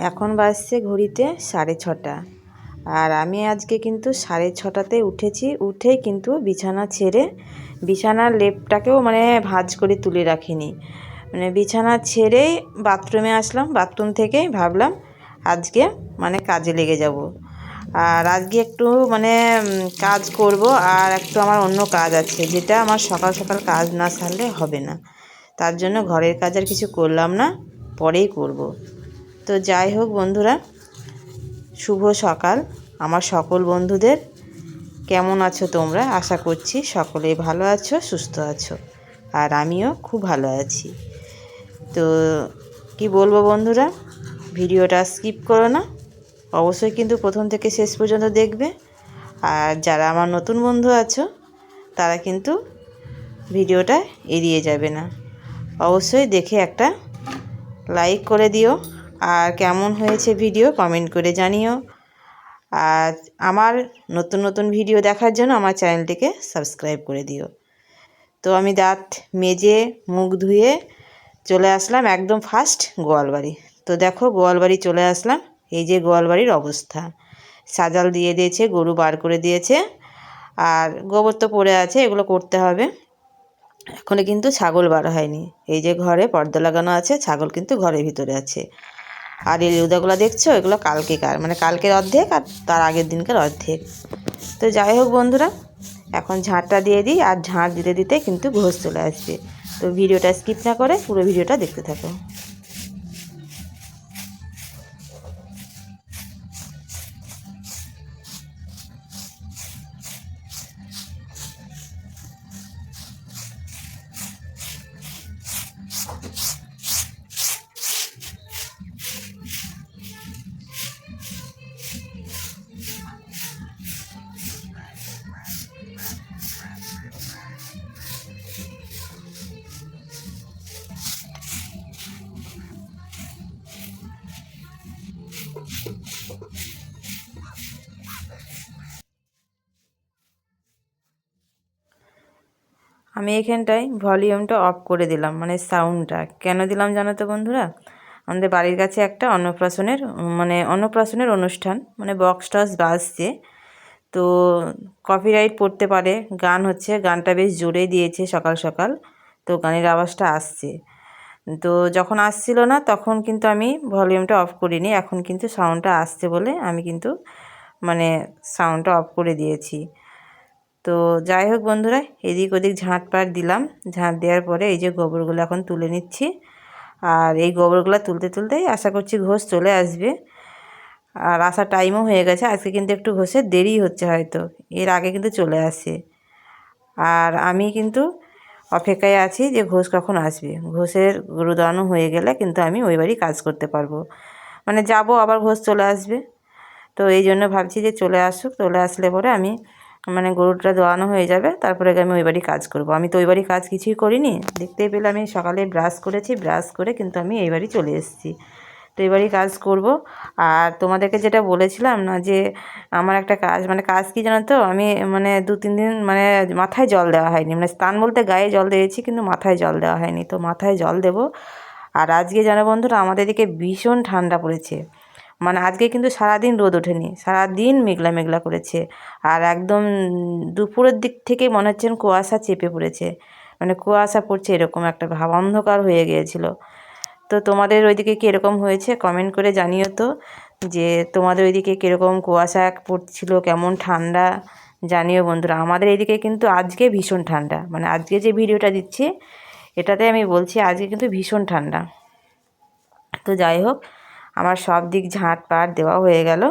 এখন বাজছে ঘড়িতে সাড়ে ছটা। আর আমি আজকে কিন্তু সাড়ে ছটাতে উঠেছি, উঠেই কিন্তু বিছানা ছেড়ে বিছানার লেপটাকেও মানে ভাঁজ করে তুলে রাখিনি। মানে বিছানা ছেড়েই বাথরুমে আসলাম, বাথরুম থেকেই ভাবলাম আজকে মানে কাজে লেগে যাব। আর আজকে একটু মানে কাজ করব আর একটু আমার অন্য কাজ আছে, যেটা আমার সকাল সকাল কাজ না সারলে হবে না। তার জন্য ঘরের কাজ আর কিছু করলাম না, পরেই করব। তো যাই হোক বন্ধুরা, শুভ সকাল। আমার সকল বন্ধুদের কেমন আছো তোমরা? আশা করছি সকলেই ভালো আছো, সুস্থ আছো, আর আমিও খুব ভালো আছি। তো কি বলব বন্ধুরা, ভিডিওটা স্কিপ করো না, অবশ্যই কিন্তু প্রথম থেকে শেষ পর্যন্ত দেখবে। আর যারা আমার নতুন বন্ধু আছো, তারা কিন্তু ভিডিওটা এড়িয়ে যাবে না। অবশ্যই দেখে একটা লাইক করে দিও আর কেমন হয়েছে ভিডিও কমেন্ট করে জানিও। আর আমার নতুন নতুন ভিডিও দেখার জন্য আমার চ্যানেলটিকে সাবস্ক্রাইব করে দিও। তো আমি দাঁত মেজে, মুখ ধুয়ে চলে আসলাম একদম ফার্স্ট গোয়ালবাড়ি। তো দেখো গোয়ালবাড়ি চলে আসলাম, এই যে গোয়ালবাড়ির অবস্থা। সাজাল দিয়ে দিয়েছে, গরু বার করে দিয়েছে, আর গোবর তো পড়ে আছে, এগুলো করতে হবে। এখনও কিন্তু ছাগল বার হয়নি। এই যে ঘরে পর্দা লাগানো আছে, ছাগল কিন্তু ঘরের ভিতরে আছে। আর এই উদাগুলো দেখছ? এগুলো কালকেকার মানে কালকের অর্ধেক আর তার আগের দিনকার অর্ধেক। তো যাই হোক বন্ধুরা, এখন ঝাঁটটা দিয়ে দিই আর ঝাঁট দিতে দিতে কিন্তু ঘোষ চলে আসবে। তো ভিডিওটা স্কিপ না করে পুরো ভিডিওটা দেখতে থাকো। আমি এখানটায় ভলিউমটা অফ করে দিলাম মানে সাউন্ডটা। কেন দিলাম জানো তো বন্ধুরা? আমাদের বাড়ির কাছে একটা অন্নপ্রাশনের মানে অন্নপ্রাশনের অনুষ্ঠান মানে বক্স টক্স বাজছে। তো কপিরাইট পড়তে পারে, গান হচ্ছে, গানটা বেশ জোরে দিয়েছে সকাল সকাল, তো গানের আওয়াজটা আসছে। তো যখন আসছিল না, তখন কিন্তু আমি ভলিউমটা অফ করিনি, এখন কিন্তু সাউন্ডটা আসছে বলে আমি কিন্তু মানে সাউন্ডটা অফ করে দিয়েছি। তো যাই হোক বন্ধুরা, এদিক ওদিক ঝাঁট পাট দিলাম। ঝাঁট দেওয়ার পরে এই যে গোবরগুলো এখন তুলে নিচ্ছি। আর এই গোবরগুলো তুলতে তুলতেই আশা করছি ঘোষ চলে আসবে। আর আসার টাইমও হয়ে গেছে, আজকে কিন্তু একটু ঘোষের দেরি হচ্ছে হয়তো, এর আগে কিন্তু চলে আসে। আর আমি কিন্তু অপেক্ষায় আছি যে ঘোষ কখন আসবে। ঘোষের গুরুদানও হয়ে গেলে কিন্তু আমি ওই বাড়ি কাজ করতে পারব। মানে যাব, আবার ঘোষ চলে আসবে। তো এই জন্য ভাবছি যে চলে আসুক। চলে আসলে পরে আমি মানে গরুটা দোয়ানো হয়ে যাবে, তারপরে আমি ওই বাড়ি কাজ করব। আমি তো ওই বাড়ি কাজ কিছুই করিনি, দেখতেই পেলে আমি সকালে ব্রাশ করেছি, ব্রাশ করে কিন্তু আমি এই বাড়ি চলে এসেছি। তো বাড়ি কাজ করব। আর তোমাদেরকে যেটা বলেছিলাম না যে, আমার একটা কাজ মানে কাজ কি জানো তো? আমি মানে দু তিন দিন মানে মাথায় জল দেওয়া হয়নি মানে স্নান বলতে গায়ে জল দিয়েছি কিন্তু মাথায় জল দেওয়া হয়নি। তো মাথায় জল দেবো। আর আজকে জানো বন্ধুরা, আমাদের এদিকে ভীষণ ঠান্ডা পড়েছে। মানে আজকে কিন্তু সারাদিন রোদ ওঠেনি। সারাদিন মেঘলা মেঘলা করেছে। আর একদম দুপুরের দিক থেকে মনে হচ্ছে কুয়াশা চেপে পড়েছে। মানে কুয়াশা পড়ছে এরকম একটা ভাব অন্ধকার হয়ে গিয়েছিল। তো তোমাদের ওইদিকে কীরকম হয়েছে? কমেন্ট করে জানিও তো যে তোমাদের ওইদিকে কীরকম কুয়াশা পড়ছিল, কেমন ঠান্ডা জানিও বন্ধুরা। আমাদের এইদিকে কিন্তু আজকে ভীষণ ঠান্ডা। মানে আজকে যে ভিডিওটা দিচ্ছি, এটাতে আমি বলছি আজকে কিন্তু ভীষণ ঠান্ডা। তো যাই হোক আমার সব দিক ঝাঁট পাট দেওয়া হয়ে গেল।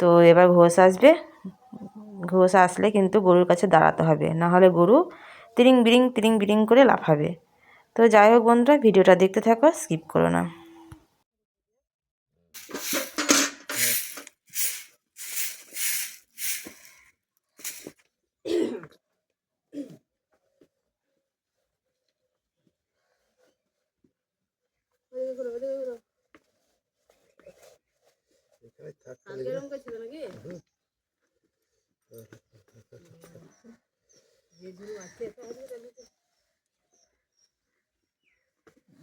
তো এবার ঘোষ আসবে। ঘোষ আসলে কিন্তু গরুর কাছে দাঁড়াতে হবে। না হলে গরু তিরিং বিরিং তিরিং বিরিং করে লাফাবে। তো যাই হোক বন্ধুরা, ভিডিওটা দেখতে থাকো, স্কিপ করো না।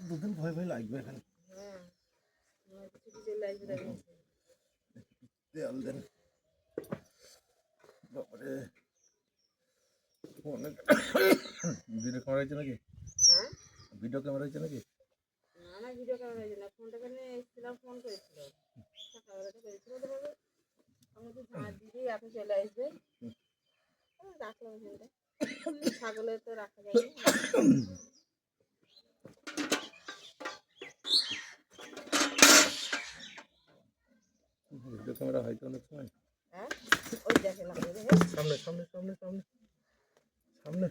দুদিন ভয় ভয় লাগবে এখানে। দেয়াল দেন। ফোনে ভিডিও ক্যামেরা হয়েছে নাকি? হ্যাঁ? ভিডিও ক্যামেরা হয়েছে নাকি? না না ভিডিও ক্যামেরা হয়েছিল ফোনটা কেন এসেছিলাম? ফোন করেছিল। সকালবেলাটা করেছিল তো বলবে আমি তো ঝাঁট দিদি এখন চলে আসবে ও, রাখলাম ফোনটা। ছাগলে তো রাখা না। ভিডিও ক্যামেরা হয়তো অনেক সময়। হ্যাঁ? ওই দেখে রে সামনে সামনে সামনে সামনে। সামনে।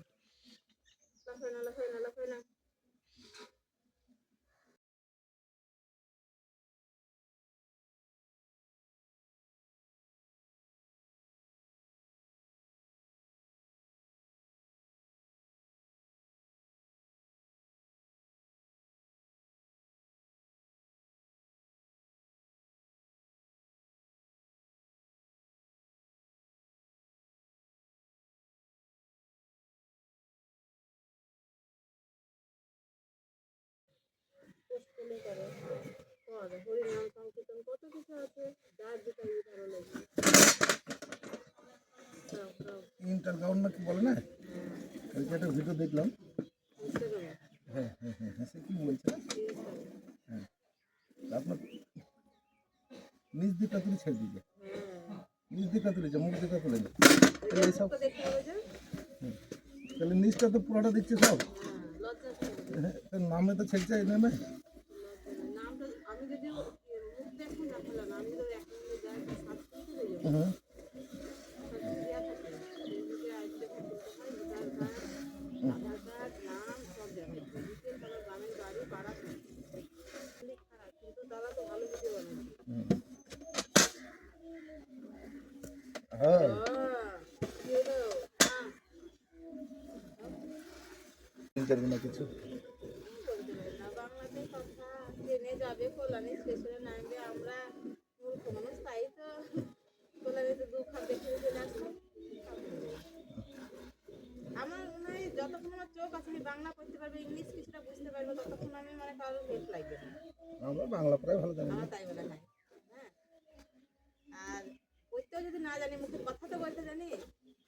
পোস্টলে করে। পর হরিনাম সংকীর্তন কত কিছু আছে যার যেটা ভালো লাগে ইন্টার গাউন না কি বলে না? ওই একটা ভিডিও দেখলাম। হ্যাঁ হ্যাঁ হ্যাঁ হ্যাঁ, সে কি বলছে? হ্যাঁ আপনার নিজ দিকটা তুলে ছেড়ে দিবে। হ্যাঁ। নিজ দিকটা তুলেছে মুখ দিকটা তুলে না তাহলে এইসব নিচটা তো পুরোটা দিচ্ছে সব। হ্যাঁ করবে। হ্যাঁ, তার নামে তো ছেড়ছে এই নামে। কিছু বলতে পারি না বাংলাতে কথা ট্রেনে যাবে কল্যাণী স্টেশনে নামবে আমরা মূর্খ মানুষ তাই তো কল্যাণীতে দু খাপ দেখে চলে আসব আমার মনে হয় যতক্ষণ আমার চোখ আছে আমি বাংলা পড়তে পারব ইংলিশ কিছুটা বুঝতে পারব ততক্ষণ আমি মানে কারোর হেল্প লাগবে না। আমরা বাংলা প্রায় ভালো জানি আমার তাই মনে হয় হ্যাঁ। আর পড়তেও যদি না জানি মুখে কথা তো বলতে জানি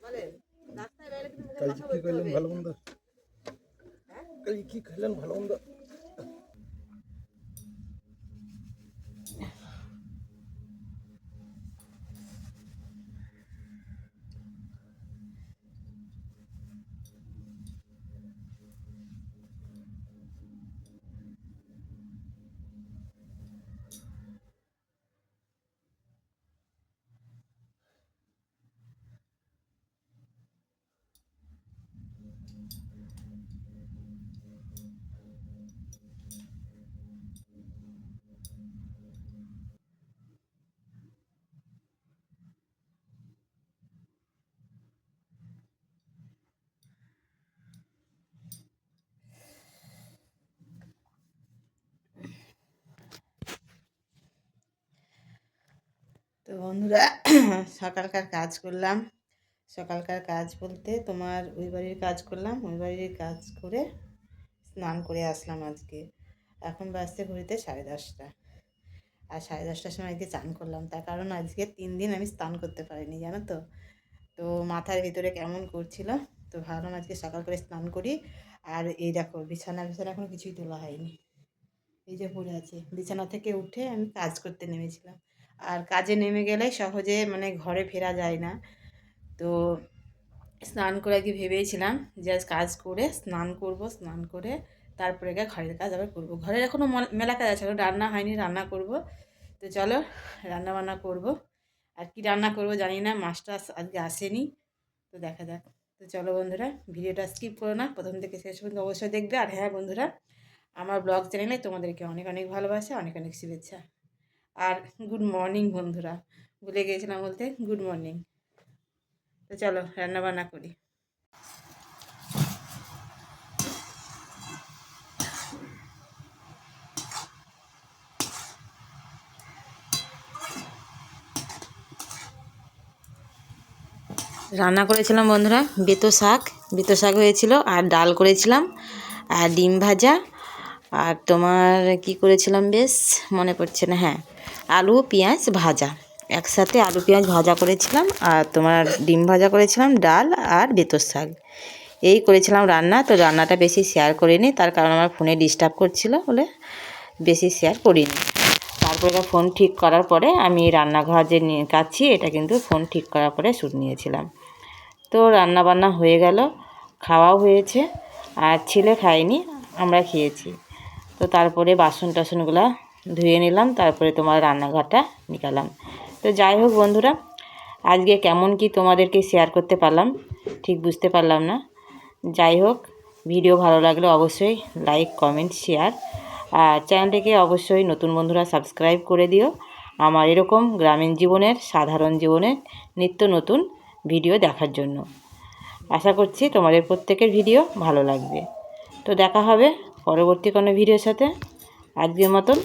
বলেন রাস্তায় বাইরে কিন্তু মুখে কথা বলতে হবে। ভালো মন্দ? হ্যাঁ? কি খেলেন ভালো মন্দ? বন্ধুরা, সকালকার কাজ করলাম। সকালকার কাজ বলতে তোমার ওই বাড়ির কাজ করলাম, ওই বাড়ির কাজ করে স্নান করে আসলাম আজকে। এখন বাজতে ঘুরিতে সাড়ে দশটা। আর সাড়ে দশটার সময় আজকে চান করলাম। তার কারণ আজকে তিন দিন আমি স্নান করতে পারিনি, জানো তো? তো মাথার ভিতরে কেমন করছিল, তো ভাবলাম আজকে সকাল করে স্নান করি। আর এই দেখো, বিছানা বিছানা এখনও কিছুই তোলা হয়নি। এই যে পড়ে আছে। বিছানা থেকে উঠে আমি কাজ করতে নেমেছিলাম। আর কাজে নেমে গেলে সহজে মানে ঘরে ফেরা যায় না। তো স্নান করে আজকে ভেবেছিলাম যে আজ কাজ করে স্নান করব, স্নান করে তারপরে গিয়ে ঘরের কাজ আবার করব। ঘরের এখনও মেলা কাজ আছে রান্না হয়নি, রান্না করব। তো চলো রান্না বান্না করব। আর কি রান্না করব জানি না, মাছটা আজকে আসেনি। তো দেখা যাক। তো চলো বন্ধুরা, ভিডিওটা স্কিপ করো না, প্রথম থেকে শেষ পর্যন্ত অবশ্যই দেখবে। আর হ্যাঁ বন্ধুরা, আমার ব্লগ চ্যানেলে তোমাদেরকে অনেক অনেক ভালোবাসা, অনেক অনেক শুভেচ্ছা। আর গুড মর্নিং বন্ধুরা। ভুলে গিয়েছিলাম বলতে গুড মর্নিং তো চলো রান্না বান্না করি। রান্না করেছিলাম বন্ধুরা বেতো শাক। বেতো শাক হয়েছিল আর ডাল করেছিলাম আর ডিম ভাজা। আর তোমার কি করেছিলাম বেশ? মনে পড়ছে না হ্যাঁ। আলু, পেঁয়াজ ভাজা। একসাথে আলু, পেঁয়াজ ভাজা করেছিলাম আর তোমার ডিম ভাজা করেছিলাম, ডাল আর বেতর শাক। এই করেছিলাম রান্না, তো রান্নাটা বেশি শেয়ার করিনি, তার কারণ আমার ফোনে ডিস্টার্ব করছিল বলে বেশি শেয়ার করিনি। তারপরে ফোন ঠিক করার পরে আমি রান্নাঘর যে কাচ্ছি এটা কিন্তু ফোন ঠিক করার পরে শ্যুট নিয়েছিলাম। তো রান্না বান্না হয়ে গেল, খাওয়াও হয়েছে, আর ছেলে খায়নি, আমরা খেয়েছি। তো তারপরে বাসন টাসনগুলো ধুয়ে নিলাম, তারপরে তোমার রান্নাঘরটা নিকালাম। তো যাই হোক বন্ধুরা, আজকে কেমন কি তোমাদেরকে শেয়ার করতে পারলাম, ঠিক বুঝতে পারলাম না। যাই হোক ভিডিও ভালো লাগলে অবশ্যই লাইক কমেন্ট শেয়ার আর চ্যানেলটিকে অবশ্যই নতুন বন্ধুরা সাবস্ক্রাইব করে দিও। আমার এরকম গ্রামীণ জীবনের, সাধারণ জীবনের নিত্য নতুন ভিডিও দেখার জন্য। আশা করছি তোমাদের প্রত্যেকের ভিডিও ভালো লাগবে। তো দেখা হবে পরবর্তী কোনো ভিডিওর সাথে। আজকের মতন